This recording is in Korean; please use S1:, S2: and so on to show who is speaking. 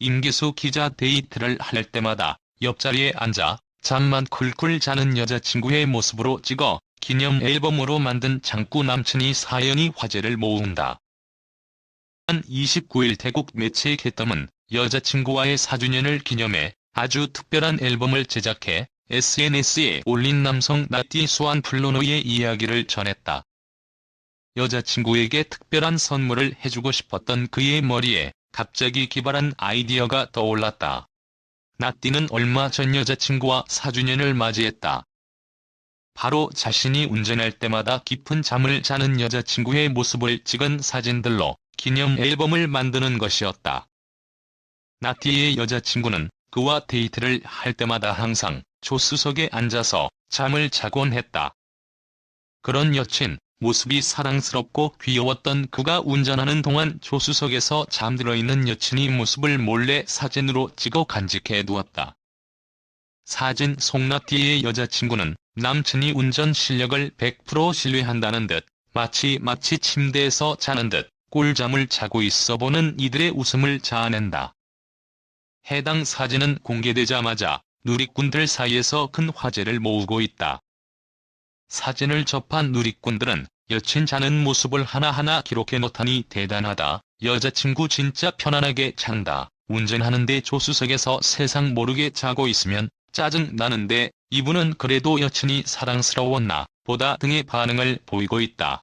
S1: 임기수 기자 데이트를 할 때마다 옆자리에 앉아 잠만 쿨쿨 자는 여자친구의 모습으로 찍어 기념 앨범으로 만든 장구 남친이 사연이 화제를 모은다. 한 29일 태국 매체 개덤은 여자친구와의 4주년을 기념해 아주 특별한 앨범을 제작해 SNS에 올린 남성 나띠 수완 플로노의 이야기를 전했다. 여자친구에게 특별한 선물을 해주고 싶었던 그의 머리에 갑자기 기발한 아이디어가 떠올랐다. 나띠는 얼마 전 여자친구와 4주년을 맞이했다. 바로 자신이 운전할 때마다 깊은 잠을 자는 여자친구의 모습을 찍은 사진들로 기념 앨범을 만드는 것이었다. 나티의 여자친구는 그와 데이트를 할 때마다 항상 조수석에 앉아서 잠을 자곤 했다. 그런 여친, 모습이 사랑스럽고 귀여웠던 그가 운전하는 동안 조수석에서 잠들어 있는 여친이 모습을 몰래 사진으로 찍어 간직해 두었다. 사진 송나티의 여자친구는 남친이 운전 실력을 100% 신뢰한다는 듯 마치 마치 침대에서 자는 듯 꿀잠을 자고 있어 보는 이들의 웃음을 자아낸다. 해당 사진은 공개되자마자 누리꾼들 사이에서 큰 화제를 모으고 있다. 사진을 접한 누리꾼들은 여친 자는 모습을 하나하나 기록해 놓다니 대단하다. 여자친구 진짜 편안하게 잔다. 운전하는데 조수석에서 세상 모르게 자고 있으면 짜증 나는데 이분은 그래도 여친이 사랑스러웠나 보다 등의 반응을 보이고 있다.